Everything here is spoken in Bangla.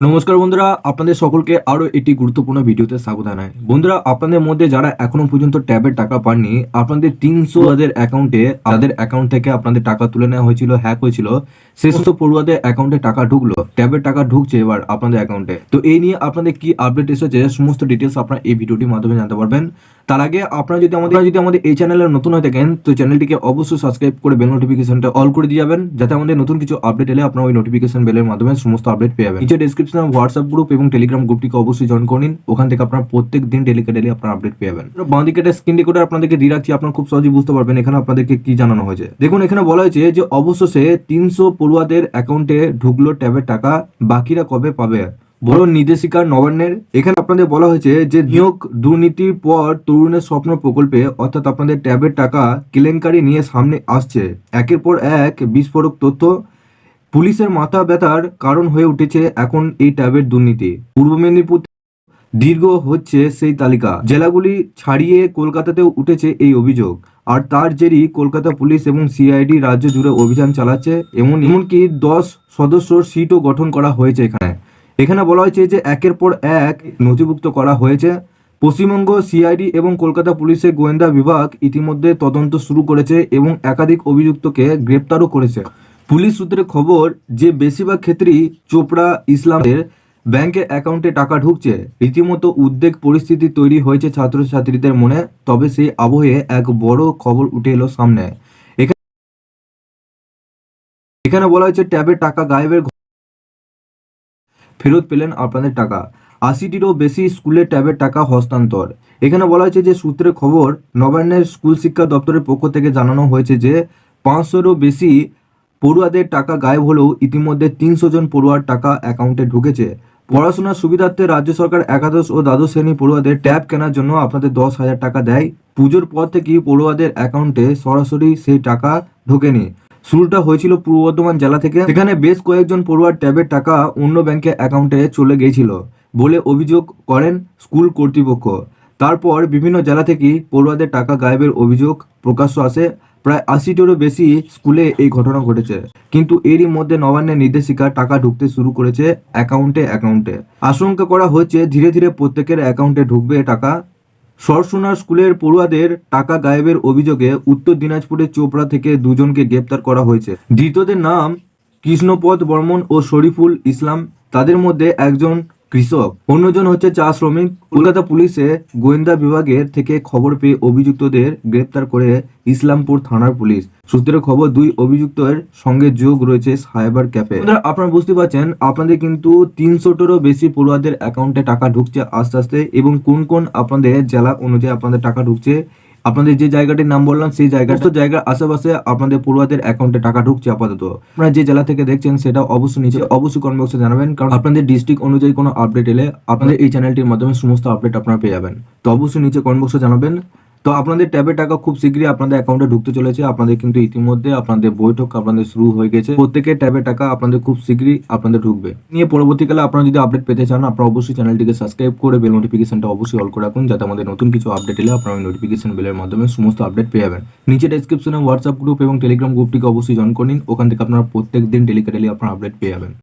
নমস্কার বন্ধুরা, আপনাদের সকলকে আরও একটি গুরুত্বপূর্ণ ভিডিওতে স্বাগত জানাই। বন্ধুরা, আপনাদের মধ্যে যারা এখনও পর্যন্ত ট্যাবের টাকা পাননি, আপনাদের তিনশো তাদের অ্যাকাউন্টে তাদের অ্যাকাউন্ট থেকে আপনাদের টাকা তুলে নেওয়া হয়েছিল হ্যাক হয়েছিল। সেই সমস্ত পড়ুয়াদের অ্যাকাউন্টে টাকা ঢুকলো ট্যাবের টাকা ঢুকছে এবার আপনাদের অ্যাকাউন্টে তো এই নিয়ে আপনাদের কি আপডেট এসেছে, সমস্ত ডিটেলস আপনারা এই ভিডিওটির মাধ্যমে জানতে পারবেন। তার আগে আপনারা যদি আমাদের যদি আমাদের এই চ্যানেলে নতুন হয়ে থাকেন, তো চ্যানেলটিকে অবশ্যই সাবস্ক্রাইব করে বেল নোটিফিকেশনটা অল করে দিয়ে যাবেন, যাতে আমাদের নতুন কিছু আপডেট এলে আপনারা ওই নোটিফিকেশন বেলের মাধ্যমে সমস্ত আপডেট পেয়ে যাবেন। নিচে হোয়াটসঅ্যাপ গ্রুপ এবং টেলিগ্রাম গ্রুপটিকে অবশ্যই জয়েন করে নিন। ওখান থেকে আপনারা প্রত্যেক দিন ডেলিকে ডেলি আপনারা আপডেট পেয়ে যাবেন। বাঁ দিকে একটা স্ক্রিন রেকর্ডার আপনাদেরকে দিয়ে রাখছি, আপনারা খুব সহজেই বুঝতে পারবেন এখানে আপনাদেরকে কি জানানো হয়েছে। দেখুন, এখানে বলা হয়েছে যে অবশেষে তিনশো পড়ুয়াদের অ্যাকাউন্টে ঢুকলো ট্যাবের টাকা, বাকিরা কবে পাবে? বড় নির্দেশিকা নবান্নের। এখানে আপনাদের বলা হয়েছে যে নিয়োগ দুর্নীতির পর তরুণের স্বপ্ন প্রকল্পে, অর্থাৎ আপনাদের ট্যাবের টাকা কেলেঙ্কারি নিয়ে সামনে আসছে। একের পর এক বিস্ফোরক তথ্য পুলিশের মাথা ব্যথার কারণ হয়ে উঠেছে এখন এই ট্যাবের দুর্নীতি। পূর্ব মেদিনীপুর দীর্ঘ হচ্ছে সেই তালিকা। জেলাগুলি ছাড়িয়ে কলকাতাতেও উঠেছে এই অভিযোগ। আর তার জেরই কলকাতা পুলিশ এবং সিআইডি রাজ্য জুড়ে অভিযান চালাচ্ছে এমন এমনকি দশ সদস্য সিটও গঠন করা হয়েছে এখানে। এখানে বলা হয়েছে যে একের পর এক নথিভুক্ত করা হয়েছে। পশ্চিমবঙ্গ সিআইডি এবং কলকাতা পুলিশের গোয়েন্দা বিভাগ ইতিমধ্যে তদন্ত শুরু করেছে এবং একাধিক অভিযুক্তকে গ্রেপ্তারও করেছে। পুলিশ সূত্রে খবর যে বেশিরভাগ ক্ষেত্রেই চোপড়া ইসলামের ব্যাংকের অ্যাকাউন্টে টাকা ঢুকছে। রীতিমতো উদ্বেগ পরিস্থিতি তৈরি হয়েছে ছাত্রছাত্রীদের মনে, তবে সেই আবহে এক বড় খবর উঠে এলো সামনে। এখানে বলা হয়েছে ট্যাবের টাকা গায়েবের ফেরত পেলেন আপনাদের টাকা। আশিটিরও বেশি স্কুলের ট্যাবের টাকা হস্তান্তর। এখানে বলা হয়েছে যে, সূত্রে খবর, নবান্নের স্কুল শিক্ষা দপ্তরের পক্ষ থেকে জানানো হয়েছে যে, পাঁচশোরও বেশি পড়ুয়াদের টাকা গায়েব হলেও ইতিমধ্যে তিনশো জন পড়ুয়ার টাকা অ্যাকাউন্টে ঢুকেছে। পড়াশোনার সুবিধার্থে রাজ্য সরকার একাদশ ও দ্বাদশ শ্রেণি পড়ুয়াদের ট্যাব কেনার জন্য আপনাদের দশ হাজার টাকা দেয়। পুজোর পর থেকেই পড়ুয়াদের অ্যাকাউন্টে সরাসরি সেই টাকা ঢোকেনি। শুরুটা হয়েছিল পূর্ব বর্ধমান জেলা থেকে। সেখানে বেশ কয়েকজন পড়ুয়ার ট্যাবের টাকা অন্য ব্যাংকের অ্যাকাউন্টে চলে গিয়েছিল বলে অভিযোগ করেন স্কুল কর্তৃপক্ষ। তারপর বিভিন্ন জেলা থেকেই পড়ুয়াদের টাকা গায়েবের অভিযোগ প্রকাশ্য আসে। প্রায় আশিটিরও বেশি স্কুলে এই ঘটনা ঘটেছে। কিন্তু এরই মধ্যে নবান্নের নির্দেশিকা টাকা ঢুকতে শুরু করেছে অ্যাকাউন্টে অ্যাকাউন্টে। আশঙ্কা করা হচ্ছে, ধীরে ধীরে প্রত্যেকের অ্যাকাউন্টে ঢুকবে টাকা। সরসোনার স্কুলের পড়ুয়াদের টাকা গায়েবের অভিযোগে উত্তর দিনাজপুরের চোপড়া থেকে দুজনকে গ্রেপ্তার করা হয়েছে। ধৃতদের নাম কৃষ্ণপদ বর্মন ও শরীফুল ইসলাম। তাদের মধ্যে একজন কৃষক। অন্যজন হচ্ছে চা শ্রমিক। কলকাতা পুলিশে গোয়েন্দা বিভাগের থেকে খবর পেয়ে অভিযুক্তদের গ্রেপ্তার করে ইসলামপুর থানার পুলিশ। সূত্রের খবর, দুই অভিযুক্তের সঙ্গে যোগ রয়েছে সাইবার ক্যাফে। আপনারা বুঝতে পারছেন, আপনাদের কিন্তু তিনশোটিরও বেশি পড়ুয়াদের অ্যাকাউন্টে টাকা ঢুকছে আস্তে আস্তে এবং কোন কোন আপনাদের জেলা অনুযায়ী আপনাদের টাকা ঢুকছে আপনাদের যে জায়গাটির নাম বললাম সেই জায়গাটা জায়গার আশেপাশে আপনাদের পড়ুয়াদের অ্যাকাউন্টে টাকা ঢুকছে আপাতত। আপনারা যে জেলা থেকে দেখছেন সেটা অবশ্যই নিচে অবশ্যই কমেন্ট বক্সে জানাবেন কারণ আপনাদের ডিস্ট্রিক্ট অনুযায়ী কোনো আপডেট এলে আপনাদের এই চ্যানেলটির মাধ্যমে সমস্ত আপডেট আপনারা পেয়ে যাবেন। তো অবশ্যই নিচে কমেন্ট বক্সে জানাবেন। তো আপনাদের ট্যাবের টাকা খুব শীঘ্রই আপনাদের অ্যাকাউন্টে ঢুকতে চলেছে। আপনাদের কিন্তু ইতিমধ্যে আপনাদের বৈঠক আপনাদের শুরু হয়ে গেছে। প্রত্যেকের ট্যাবের টাকা আপনাদের খুব শীঘ্রই আপনাদের ঢুকবে। নিয়ে পরবর্তীকালে আপনারা যদি আপডেট পেতে চান, আপনারা অবশ্যই চ্যানেলটিকে সাবস্ক্রাইব করে বেল নোটিফিকেশনটা অবশ্যই অল করে রাখুন, যাতে আমাদের নতুন কিছু আপডেট এলে আপনারা নোটিফিকেশন বেলের মাধ্যমে সমস্ত আপডেট পেয়ে যাবেন। নিচে ডেসক্রিপশনে হোয়াটসঅ্যাপ গ্রুপ এবং টেলিগ্রাম গ্রুপটিকে অবশ্যই জয়েন করে নিন। ওখান থেকে আপনারা প্রত্যেক দিন ডেলিকা ডেলি আপনারা আপডেট পেয়ে যাবেন।